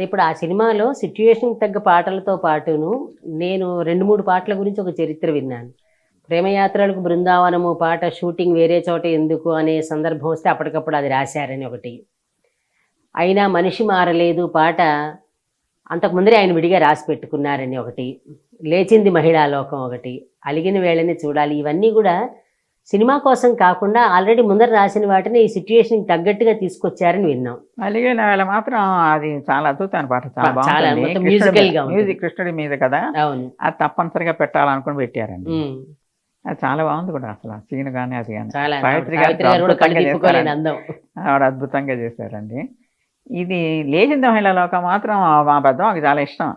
అది ఇప్పుడు ఆ సినిమాలో సిచ్యుయేషన్కి తగ్గ పాటలతో పాటును నేను రెండు మూడు పాటల గురించి ఒక చరిత్ర విన్నాను. ప్రేమయాత్రలకు బృందావనము పాట షూటింగ్ వేరే చోట ఎందుకు అనే సందర్భం వస్తే అప్పటికప్పుడు అది రాశారని ఒకటి. అయినా మనిషి మారలేదు పాట అంతకుముందరే ఆయన విడిగా రాసి పెట్టుకున్నారని ఒకటి. లేచింది మహిళా లోకం ఒకటి. అలిగిన వేళని చూడాలి. ఇవన్నీ కూడా సినిమా కోసం కాకుండా ఆల్రెడీ ముందర రాసిన వాటిని ఈ సిచ్యుయేషన్కి తగ్గట్టుగా తీసుకొచ్చారని విన్నాం. అలాగే వేళ మాత్రం అది చాలా అద్భుతమైన పాట చాలా గా. మ్యూజిక్ కృష్ణుడి మీద కదా అవును. అది తప్పనిసరిగా పెట్టాలనుకుని పెట్టారండి. అది చాలా బాగుంది కూడా అసలు సీన్ కానీ అది కానీ ఆవిడ అద్భుతంగా చేశారండి. ఇది లేచింది మహిళ లోక మాత్రం మా పెద్ద మాకు చాలా ఇష్టం.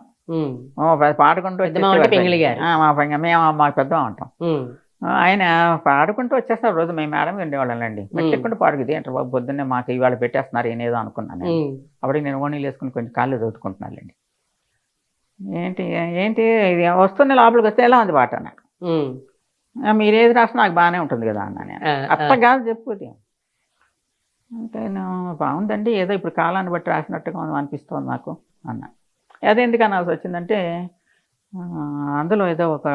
పాడుకుంటూ మా పెంగ మేము మా పెద్ద ఉంటాం. ఆయన పాడుకుంటూ వచ్చేస్తారు రోజు. మేము మేడం ఉండేవాళ్ళండి. మెచ్చుకుంటూ పాడుకుంది ఏంటో బాబు? పొద్దున్నే మాకు ఇవాళ పెట్టేస్తున్నారు ఏనేదో అనుకున్నాను. అప్పటికి నేను ఓణీలు వేసుకుని కొంచెం కాళ్ళు చదువుకుంటున్నానండి ఏంటి ఏంటి ఇది? వస్తున్న లోపలికి వస్తే ఎలా ఉంది పాట నాకు ఉమ్. "ఆ, మీరు ఏది రాసినా నాకు బాగానే ఉంటుంది కదా అన్నా నేను. కాదు చెప్పుది. అంటే బాగుందండి. ఏదో ఇప్పుడు కాలాన్ని బట్టి రాసినట్టుగా అనిపిస్తోంది నాకు అన్న. అదే ఎందుకు అనాల్సి వచ్చిందంటే అందులో ఏదో ఒక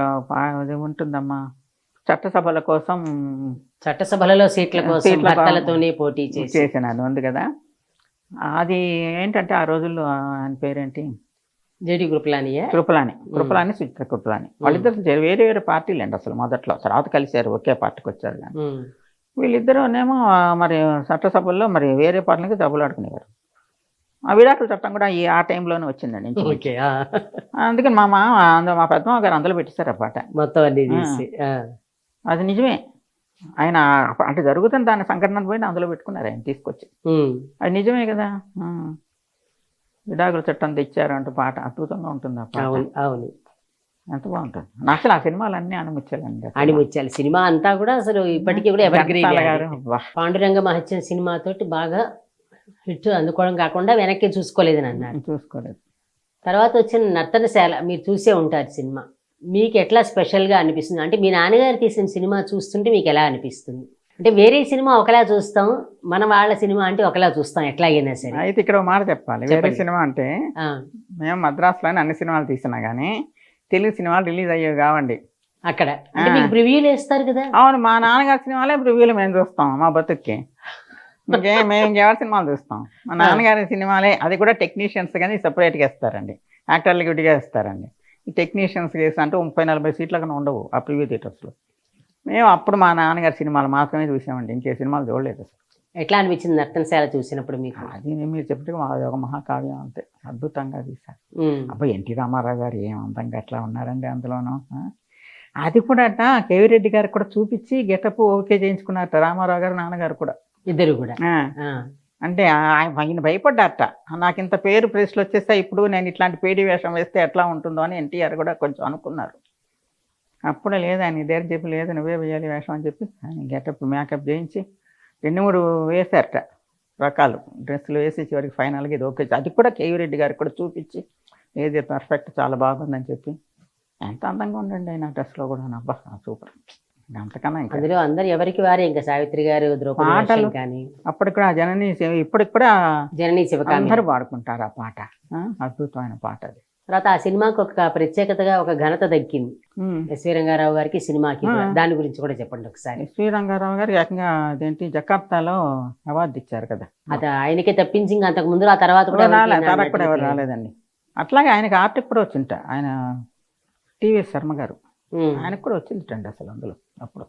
ఉంటుందమ్మా. చట్టసభల కోసం చట్టసభలలో సీట్ల కోసం భర్తలతోనే పోటీ చేసి. చేసినాను ఉంది కదా అది ఏంటంటే ఆ రోజుల్లో ఆయన పేరేంటి? జేడి గ్రూప్లానియా కృపలాని. కృపలాని సుచిత్ర కృపలాని. వాళ్ళిద్దరు వేరే వేరే పార్టీలు అండి అసలు మొదట్లో. తర్వాత కలిశారు ఒకే పార్టీకి వచ్చారు కానీ. వీళ్ళిద్దరూనేమో మరి చట్టసభల్లో మరి వేరే పార్టీలకి దెబ్బలాడుకునేవారు ఆ విడాకుల చట్టం కూడా ఈ ఆ టైంలోనే వచ్చిందండి. అందుకని మా మామ మా పెద్దమ్మ గారు అందులో పెట్టేశారు ఆ పాట. మొత్తం అన్ని. అది నిజమే. ఆయన అంటే జరుగుతున్న దాని సంఘటన పోయి అందులో పెట్టుకున్నారు ఆయన తీసుకొచ్చి. అది నిజమే కదా. విడాకుల చట్టం తెచ్చారు అంటూ పాట అద్భుతంగా ఉంటుంది ఆ పాట. అవును ఎంత బాగుంటుంది. నాకు అసలు ఆ సినిమాలన్నీ అనిపించాలండి అసలు. ఆణిముత్యాలు సినిమా అంతా కూడా అసలు ఇప్పటికీ కూడా. పాండురంగ మహత్యం సినిమాతోటి బాగా హిట్ అందుకోవడం కాకుండా వెనక్కి చూసుకోలేదని అన్నారు. చూసుకోలేదు. తర్వాత వచ్చిన నర్తనశాల మీరు చూసే ఉంటారు సినిమా. మీకు ఎట్లా స్పెషల్గా అనిపిస్తుంది? అంటే మీ నాన్నగారు తీసిన సినిమా చూస్తుంటే మీకు ఎలా అనిపిస్తుంది? అంటే వేరే సినిమా ఒకలా చూస్తాం మన వాళ్ళ సినిమా అంటే ఒకలా చూస్తాం ఎట్లా అయినా సరే. అయితే ఇక్కడ మాట చెప్పాలి. వేరే. సినిమా అంటే మేము మద్రాసులోనే అన్ని సినిమాలు తీసినా కానీ తెలుగు సినిమాలు రిలీజ్ అయ్యేవి కావండి. అక్కడ. రివ్యూలు వేస్తారు కదా? అవును మా నాన్నగారి సినిమాలే రివ్యూలు మేము చూస్తాం మా బతుక్కి. ఇంకే మేము ఇంకెవరి సినిమాలు చూస్తాం? మా నాన్నగారి సినిమాలే అది కూడా టెక్నీషియన్స్ కానీ సపరేట్గా ఇస్తారండి. యాక్టర్లకి విడిగా ఇస్తారండి. టెక్నీషియన్స్ వేసి అంటే ముప్పై నలభై సీట్ల కన్నా ఉండవు ఆ ప్రివ్యూ థియేటర్స్లో మేము అప్పుడు మా నాన్నగారి సినిమాలు మాత్రమే చూసామండి. ఇంకే సినిమాలు చూడలేదు అసలు. ఎట్లా అనిపించింది నర్తనశాల చూసినప్పుడు మీకు? అది మీరు చెప్పినట్టుగా అది ఒక మహాకావ్యం అంతే. అద్భుతంగా తీశారు. అబ్బాయి ఎన్టీ రామారావు గారు ఏం అందంగా ఎట్లా ఉన్నారండి అందులోనూ? అది కూడా అట కేవీ రెడ్డి గారికి కూడా చూపించి గెటప్ ఓకే చేయించుకున్నారట రామారావు గారు నాన్నగారు కూడా. ఇద్దరు కూడా. అంటే ఆయన భయపడ్డారట. నాకు ఇంత పేరు ప్రెస్లో వచ్చేస్తే ఇప్పుడు నేను ఇట్లాంటి పేడి వేషం వేస్తే ఎట్లా ఉంటుందో అని ఎన్టీఆర్ కూడా కొంచెం అనుకున్నారు. అప్పుడే లేదు ఆయన ఇదే చెప్పి లేదు నువ్వే వేయాలి వేషం అని చెప్పి ఆయన గెటప్ మేకప్ చేయించి రెండు మూడు వేశారట రకాలు. డ్రెస్సులు వేసి చివరికి ఫైనల్గా ఇది ఓకే. అది కూడా కేవీ రెడ్డి గారికి కూడా చూపించి ఏది పర్ఫెక్ట్ చాలా బాగుందని చెప్పి. ఎంత అందంగా ఉండండి ఆయన డ్రెస్లో కూడా అబ్బా సూపర్. అంతకన్నా ఇంకా. అందులో అందరు ఎవరికి వారే? ఇంకా సావిత్రి గారు ద్రౌపది కానీ. అప్పటికి కూడా ఆ జనని ఇప్పటికి కూడా జననీ శివకామి. అందరూ పాడుకుంటారు ఆ పాట. అద్భుతమైన పాట అది. తర్వాత ఆ సినిమాకి ఒక ప్రత్యేకతగా ఒక ఘనత దక్కింది. ఎస్వి రంగారావు గారికి సినిమాకి. దాని గురించి కూడా చెప్పండి ఒకసారి. ఎస్వి రంగారావు గారు ఏకంగా అదేంటి జకార్తాలో అవార్డు ఇచ్చారు కదా. అది ఆయనకే తప్పించి ఇంకా అంతకు ముందు ఆ తర్వాత కూడా ఎవరు కూడా రాలేదండి. అట్లాగే ఆయనకి ఆర్టిక్ కూడా వచ్చింట. ఆయన టీవీఎస్ శర్మ గారు. ఆయనకు కూడా వచ్చిందండి అసలు అందులో. అప్పుడు.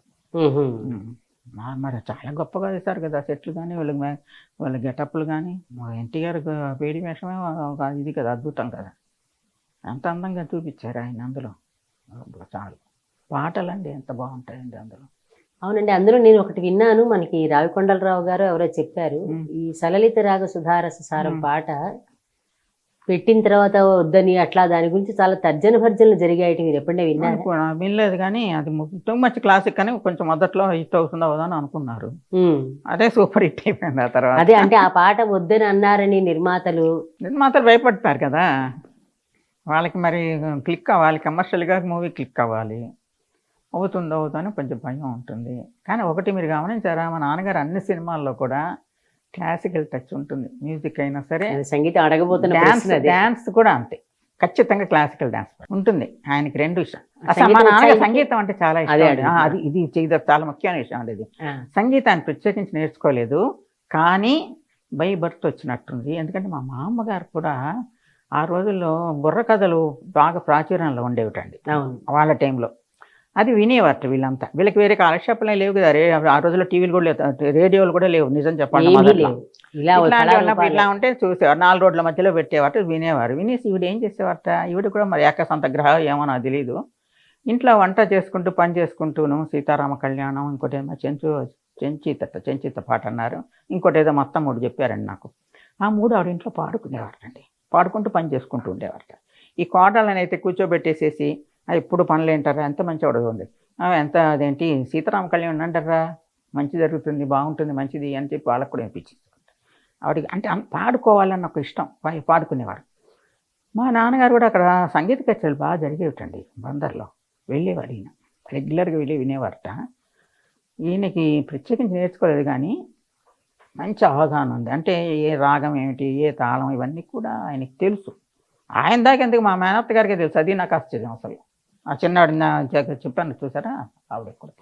మా- మరి చాలా గొప్పగా చేశారు కదా సెట్లు కానీ వాళ్ళకి మే- వాళ్ళ గెటప్లు కానీ. ఎన్టీఆర్ పేడి వేషమే ఒక ఇది కదా అద్భుతం కదా. ఎంత అందంగా చూపించారు ఆయన అందులో. చాలు. పాటలండి ఎంత బాగుంటాయండి అందులో. అవునండి అందులో నేను ఒకటి విన్నాను. మనకి రావికొండలరావు గారు ఎవరో చెప్పారు. ఈ సలలిత రాగ సుధారస సారం. పాట పెట్టిన తర్వాత వద్దని అట్లా దాని గురించి చాలా తర్జన భర్జనలు జరిగాయి మీరు ఎప్పుడైనా విన్నారా? వినలేదు కానీ అది టూ మచ్ క్లాసిక్ కానీ కొంచెం మొదట్లో హిట్ అవుతుందో అవుదో అని అనుకున్నారు. అదే సూపర్ హిట్ అయిపోయింది ఆ తర్వాత. అదే అంటే ఆ పాట వద్దని అన్నారని నిర్మాతలు నిర్మాతలు భయపడతారు కదా. వాళ్ళకి మరి క్లిక్ అవ్వాలి కమర్షియల్గా మూవీ క్లిక్ అవ్వాలి. అవుతుందో అవుతుందో కొంచెం భయం ఉంటుంది. కానీ ఒకటి మీరు గమనించారా మా నాన్నగారు అన్ని సినిమాల్లో కూడా క్లాసికల్ టచ్ ఉంటుంది. మ్యూజిక్ అయినా సరే సంగీతం అడగబోతున్న డాన్స్. డాన్స్ కూడా అంతే. ఖచ్చితంగా క్లాసికల్ డాన్స్ ఉంటుంది. ఆయనకి రెండు ఇష్టం. అసలు సంగీతం మా నాన్న సంగీతం అంటే చాలా ఇష్టం. అది ఇది చేయద చాలా ముఖ్యమైన విషయం అండి ఇది సంగీతాన్ని ప్రత్యేకించి నేర్చుకోలేదు. కానీ బై బర్త్ వచ్చినట్టుంది. ఎందుకంటే మా మామగారు కూడా ఆ రోజుల్లో బుర్ర కథలు బాగా ప్రాచుర్యంలో ఉండేవిటండి. వాళ్ళ టైంలో. అది వినేవారట వీళ్ళంతా. వీళ్ళకి వేరే కాలక్షేపాలే లేవు కదా. ఆ రోజుల్లో టీవీలు కూడా లేవు. రేడియోలు కూడా లేవు. నిజం చెప్పండి ఇట్లా ఉంటే చూసేవారు. నాలుగు రోడ్ల మధ్యలో పెట్టేవారు వినేవారు. వినేసి ఈవిడ ఏం చేసేవారట? ఈవిడ కూడా మరి ఏకసంత గ్రహ ఏమో నాకు తెలియదు ఇంట్లో వంట చేసుకుంటూ పని చేసుకుంటూను సీతారామ కళ్యాణం ఇంకోటి ఏమో చెంచు చెంచిత చెంచిత పాట అన్నారు. ఇంకోటి ఏదో మొత్తం మూడు చెప్పారండి నాకు. ఆ మూడు ఆవిడ ఇంట్లో పాడుకునేవారటండి. పాడుకుంటూ పని చేసుకుంటూ ఉండేవారట. ఈ కోడళ్ళని అయితే కూర్చోబెట్టేసేసి ఎప్పుడు పనులు ఏంటారా ఎంత మంచి ఉంది. ఎంత అదేంటి? సీతారామ కళ్యాణ్ అంటారా మంచి జరుగుతుంది బాగుంటుంది మంచిది అని చెప్పి వాళ్ళకు కూడా అనిపించింది ఆవిడకి అంటే పాడుకోవాలని పాడుకోవాలన్న ఒక ఇష్టం పాడుకునేవారు. మా నాన్నగారు కూడా అక్కడ సంగీత కచేరీలు బాగా జరిగేవిటండి బందర్లో. వెళ్ళేవారు ఈయన. రెగ్యులర్గా వెళ్ళి వినేవారట. ఈయనకి ప్రత్యేకించి నేర్చుకోలేదు కానీ మంచి అవగాహన ఉంది. అంటే ఏ రాగం ఏమిటి ఏ తాళం ఇవన్నీ కూడా ఆయనకి తెలుసు. ఆయన దాకా ఎందుకు మా మేనత్త గారికి తెలుసు? అది నాకు ఆశ్చర్యం అసలు. ఆ చిన్నవాడిని చెప్పాను చూసారా? ఆవిడ కూడా.